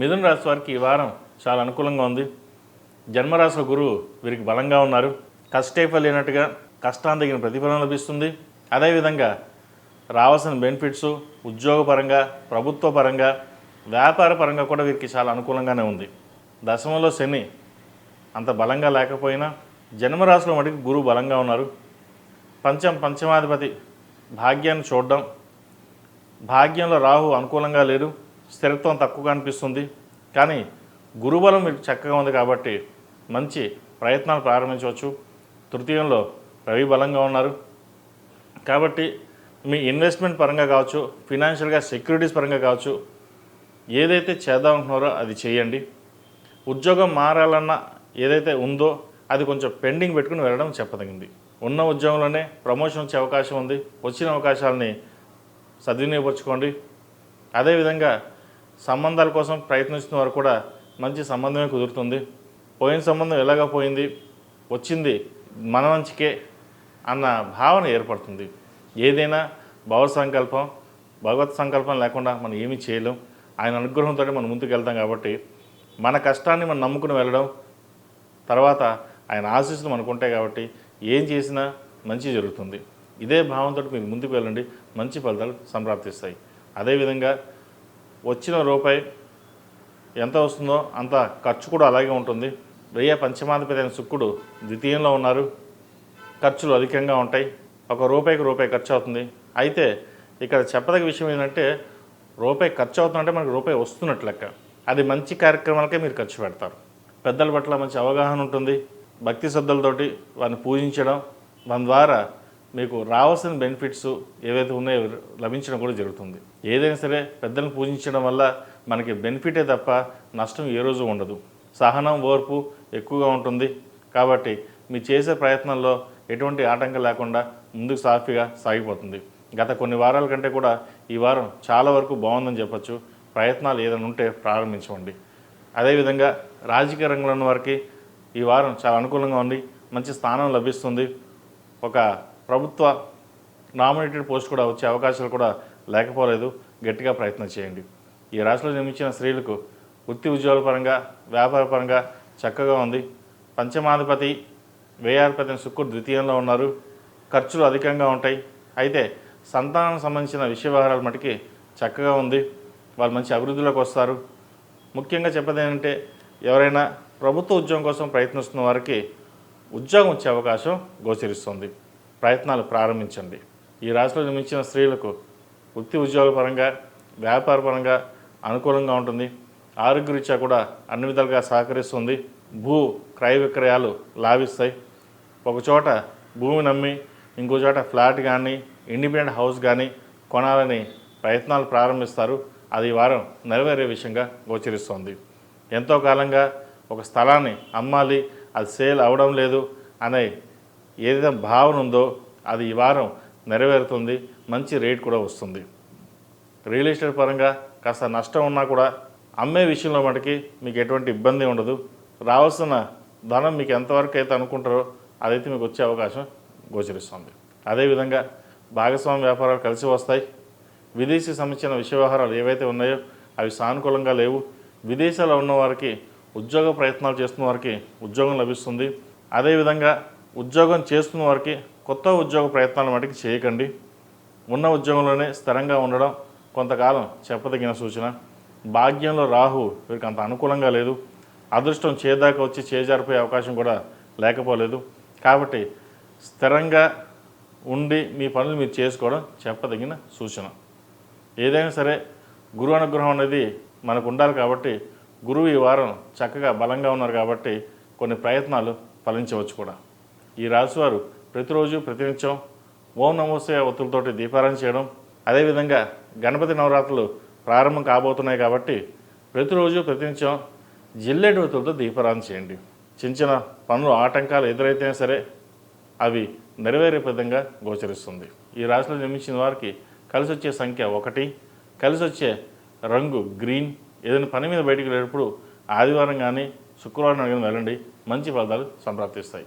మిథున రాశి వారికి ఈ వారం చాలా అనుకూలంగా ఉంది. జన్మరాశి గురువు వీరికి బలంగా ఉన్నారు. కష్టే లేనట్టుగా కష్టాన్ని తగిన ప్రతిఫలం లభిస్తుంది. అదేవిధంగా రావాల్సిన బెనిఫిట్స్ ఉద్యోగపరంగా ప్రభుత్వ పరంగా వ్యాపార పరంగా కూడా వీరికి చాలా అనుకూలంగానే ఉంది. దశమంలో శని అంత బలంగా లేకపోయినా జన్మరాశిలో మటుకు గురువు బలంగా ఉన్నారు. పంచం పంచమాధిపతి భాగ్యాన్ని చూడడం భాగ్యంలో రాహు అనుకూలంగా లేరు. స్థిరత్వం తక్కువగా అనిపిస్తుంది. కానీ గురుబలం మీకు చక్కగా ఉంది కాబట్టి మంచి ప్రయత్నాలు ప్రారంభించవచ్చు. తృతీయంలో రవి బలంగా ఉన్నారు. కాబట్టి మీ ఇన్వెస్ట్మెంట్ పరంగా కావచ్చు ఫినాన్షియల్గా సెక్యూరిటీస్ పరంగా కావచ్చు ఏదైతే చేద్దాం అనుకున్నారో అది చేయండి. ఉద్యోగం మారాలన్న ఏదైతే ఉందో అది కొంచెం పెండింగ్ పెట్టుకుని వెళ్ళడం చెప్పదగింది. ఉన్న ఉద్యోగంలోనే ప్రమోషన్ వచ్చే అవకాశం ఉంది. వచ్చిన అవకాశాలని సద్వినియోగపరచుకోండి. అదేవిధంగా సంబంధాల కోసం ప్రయత్నిస్తున్న వారు కూడా మంచి సంబంధమే కుదురుతుంది. పోయిన సంబంధం ఎలాగ పోయింది వచ్చింది మన మంచికే అన్న భావన ఏర్పడుతుంది. ఏదైనా భవ సంకల్పం భగవత్ సంకల్పం లేకుండా మనం ఏమీ చేయలేం. ఆయన అనుగ్రహంతో మనం ముందుకు వెళ్తాం కాబట్టి మన కష్టాన్ని మనం నమ్ముకుని వెళ్ళడం తర్వాత ఆయన ఆశీస్సులు మనకు ఉంటాయి కాబట్టి ఏం చేసినా మంచి జరుగుతుంది. ఇదే భావంతో మీరు ముందుకు వెళ్ళండి మంచి ఫలితాలు సంప్రాప్తిస్తాయి. అదేవిధంగా వచ్చిన రూపాయి ఎంత వస్తుందో అంత ఖర్చు కూడా అలాగే ఉంటుంది. వెయ్యి పంచమాధిపతి అయిన శుక్రుడు ద్వితీయంలో ఉన్నారు. ఖర్చులు అధికంగా ఉంటాయి. ఒక రూపాయికి రూపాయి ఖర్చు అవుతుంది. అయితే ఇక్కడ చెప్పదగ్గ విషయం ఏంటంటే రూపాయి ఖర్చు అవుతుందంటే మనకు రూపాయి వస్తున్నట్లు లెక్క. అది మంచి కార్యక్రమాలకే మీరు ఖర్చు పెడతారు. పెద్దల పట్ల మంచి అవగాహన ఉంటుంది. భక్తి శ్రద్ధలతోటి వారిని పూజించడం దాని ద్వారా మీకు రావాల్సిన బెనిఫిట్స్ ఏవైతే ఉన్నాయో లభించడం కూడా జరుగుతుంది. ఏదైనా సరే పెద్దలను పూజించడం వల్ల మనకి బెనిఫిటే తప్ప నష్టం ఏ రోజు ఉండదు. సహనం ఓర్పు ఎక్కువగా ఉంటుంది. కాబట్టి మీరు చేసే ప్రయత్నంలో ఎటువంటి ఆటంకం లేకుండా ముందుకు సాఫీగా సాగిపోతుంది. గత కొన్ని వారాల కంటే కూడా ఈ వారం చాలా వరకు బాగుందని చెప్పచ్చు. ప్రయత్నాలు ఏదైనా ఉంటే ప్రారంభించండి. అదేవిధంగా రాజకీయ రంగంలో ఉన్న వారికి ఈ వారం చాలా అనుకూలంగా ఉంది. మంచి స్థానం లభిస్తుంది. ఒక ప్రభుత్వ నామినేటెడ్ పోస్ట్ కూడా వచ్చే అవకాశాలు కూడా లేకపోలేదు. గట్టిగా ప్రయత్నం చేయండి. ఈ రాశిలో జన్మించిన స్త్రీలకు వృత్తి ఉద్యోగాల పరంగా వ్యాపార పరంగా చక్కగా ఉంది. పంచమాధిపతి వ్యయాధిపతి శుక్రుడు ద్వితీయంలో ఉన్నారు. ఖర్చులు అధికంగా ఉంటాయి. అయితే సంతానం సంబంధించిన విషయ వ్యవహారాల మటుకి చక్కగా ఉంది. వాళ్ళు మంచి అభివృద్ధిలోకి వస్తారు. ముఖ్యంగా చెప్పేది ఏంటంటే ఎవరైనా ప్రభుత్వ ఉద్యోగం కోసం ప్రయత్నిస్తున్న వారికి ఉద్యోగం వచ్చే అవకాశం గోచరిస్తుంది. ప్రయత్నాలు ప్రారంభించండి. ఈ రాశిలో జన్మించిన స్త్రీలకు వృత్తి ఉద్యోగ పరంగా వ్యాపార పరంగా అనుకూలంగా ఉంటుంది. ఆరోగ్యరీత్యా కూడా అన్ని విధాలుగా సహకరిస్తుంది. భూ క్రయ విక్రయాలు లాభిస్తాయి. ఒకచోట భూమి నమ్మి ఇంకో చోట ఫ్లాట్ కానీ ఇండిపెండెంట్ హౌస్ కానీ కొనాలని ప్రయత్నాలు ప్రారంభిస్తారు. అది వారం నెరవేరే విషయంగా గోచరిస్తోంది. ఎంతో కాలంగా ఒక స్థలాన్ని అమ్మాలి అది సేల్ అవడం లేదు అనే ఏదైతే భావన ఉందో అది ఈ వారం నెరవేరుతుంది మంచి రేట్ కూడా వస్తుంది. రియల్ ఎస్టేట్ పరంగా కాస్త నష్టం ఉన్నా కూడా అమ్మే విషయంలో మటుకి మీకు ఎటువంటి ఇబ్బంది ఉండదు. రావాల్సిన ధనం మీకు ఎంతవరకు అయితే అనుకుంటారో అదైతే మీకు వచ్చే అవకాశం గోచరిస్తుంది. అదేవిధంగా భాగస్వామ్య వ్యాపారాలు కలిసి వస్తాయి. విదేశీ సంబంధించిన విషయ వ్యవహారాలు ఏవైతే ఉన్నాయో అవి సానుకూలంగా లేవు. విదేశాల్లో ఉన్న వారికి ఉద్యోగ ప్రయత్నాలు చేస్తున్న వారికి ఉద్యోగం లభిస్తుంది. అదేవిధంగా ఉద్యోగం చేస్తున్న వారికి కొత్త ఉద్యోగ ప్రయత్నాలు మటుకు చేయకండి. ఉన్న ఉద్యోగంలోనే స్థిరంగా ఉండడం కొంతకాలం చెప్పదగిన సూచన. భాగ్యంలో రాహు వీరికి అంత అనుకూలంగా లేదు. అదృష్టం చేదాకా వచ్చి చేజారిపోయే అవకాశం కూడా లేకపోలేదు. కాబట్టి స్థిరంగా ఉండి మీ పనులు మీరు చేసుకోవడం చెప్పదగిన సూచన. ఏదైనా సరే గురువు అనుగ్రహం అనేది మనకు ఉండాలి కాబట్టి గురువు ఈ వారం చక్కగా బలంగా ఉన్నారు కాబట్టి కొన్ని ప్రయత్నాలు ఫలించవచ్చు కూడా. ఈ రాశివారు ప్రతిరోజు ప్రతినిత్యం ఓం నమోసే ఒత్తులతోటి దీపారాధన చేయడం. అదేవిధంగా గణపతి నవరాత్రులు ప్రారంభం కాబోతున్నాయి కాబట్టి ప్రతిరోజు ప్రతినిత్యం జిల్లేటి ఒత్తులతో దీపారాధన చేయండి. చిన్న చిన్న పనులు ఆటంకాలు ఎదురైతేనే సరే అవి నెరవేరే విధంగా గోచరిస్తుంది. ఈ రాశిలో జన్మించిన వారికి కలిసి వచ్చే సంఖ్య ఒకటి. కలిసి వచ్చే రంగు గ్రీన్. ఏదైనా పని మీద బయటికి వెళ్ళేటప్పుడు ఆదివారం కానీ శుక్రవారం కానీ వెళ్ళండి. మంచి ఫలితాలు సంప్రాప్తిస్తాయి.